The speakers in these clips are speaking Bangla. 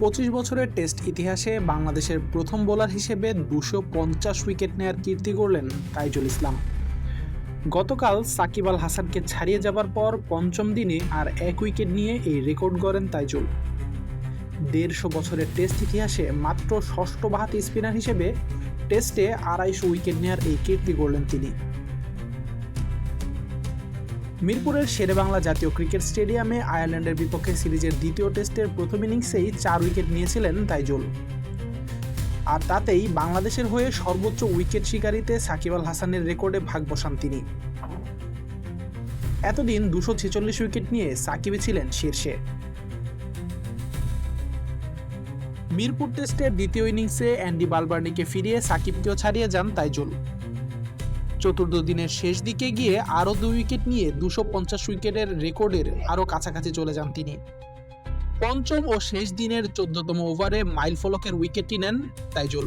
পঁচিশ বছরের টেস্ট ইতিহাসে বাংলাদেশের প্রথম বোলার হিসেবে দুশো পঞ্চাশ উইকেট নেয়ার কীর্তি করলেন তাইজুল ইসলাম। গতকাল সাকিব আল হাসানকে ছাড়িয়ে যাবার পর পঞ্চম দিনে আর এক উইকেট নিয়ে এই রেকর্ড গড়েন তাইজুল। দেড়শো বছরের টেস্ট ইতিহাসে মাত্র ষষ্ঠ বাহাতি স্পিনার হিসেবে টেস্টে আড়াইশো উইকেট নেয়ার এই কীর্তি গড়লেন তিনি। মিরপুরের শেরেবাংলা জাতীয় ক্রিকেট স্টেডিয়ামে আয়ারল্যান্ডের বিপক্ষে সিরিজের দ্বিতীয় টেস্টের প্রথম ইনিংসেই চার উইকেট নিয়েছিলেন তাইজুল। আর তাতেই বাংলাদেশের হয়ে সর্বোচ্চ উইকেট শিকারিতে সাকিব আল হাসানের রেকর্ডে ভাগ বসান তিনি। এতদিন দুশো ছেচল্লিশ উইকেট নিয়ে সাকিবে ছিলেন শীর্ষে। মিরপুর টেস্টের দ্বিতীয় ইনিংসে অ্যান্ডি বালবার্নিকে ফিরিয়ে সাকিবকেও ছাড়িয়ে যান তাইজুল। চতুর্থ দিনের শেষ দিকে গিয়ে আরও দুই উইকেট নিয়ে দুশো পঞ্চাশ উইকেটের রেকর্ডের আরও কাছাকাছি চলে যান তিনি। পঞ্চম ও শেষ দিনের চোদ্দতম ওভারে মাইল ফলকের উইকেটটি নেন তাইজুল।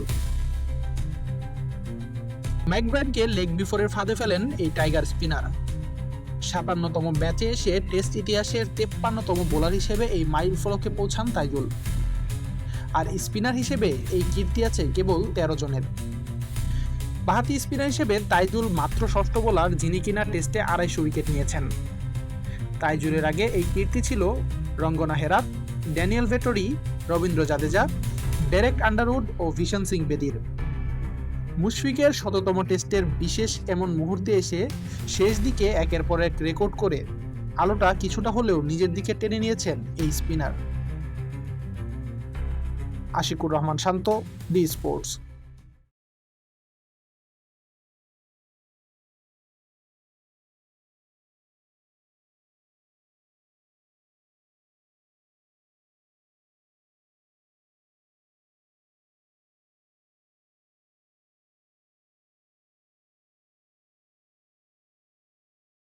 ম্যাকব্রাইডকে লেগ বিফোরের ফাঁদে ফেলেন এই টাইগার স্পিনার। সাতান্নতম ব্যাচে এসে টেস্ট ইতিহাসের তেপ্পান্নতম বোলার হিসেবে এই মাইল ফলকে পৌঁছান তাইজুল। আর স্পিনার হিসেবে এই কীর্তি আছে কেবল তেরো জনের। বাহাতি স্পিনার হিসেবে তাইজুল মাত্র ষষ্ঠ বোলার, যিনি কিনা টেস্টে আড়াইশো উইকেট নিয়েছেন। তাইজুলের আগে এই কীর্তি ছিল Rangana Herath, Daniel Vettori, Ravindra Jadeja, Derek Underwood ও ভিশন সিং বেদির। মুশফিকের শততম টেস্টের বিশেষ এমন মুহূর্তে এসে শেষ দিকে একের পর এক রেকর্ড করে আলোটা কিছুটা হলেও নিজের দিকে টেনে নিয়েছেন এই spinner. Ashikur Rahman Shanto D sports.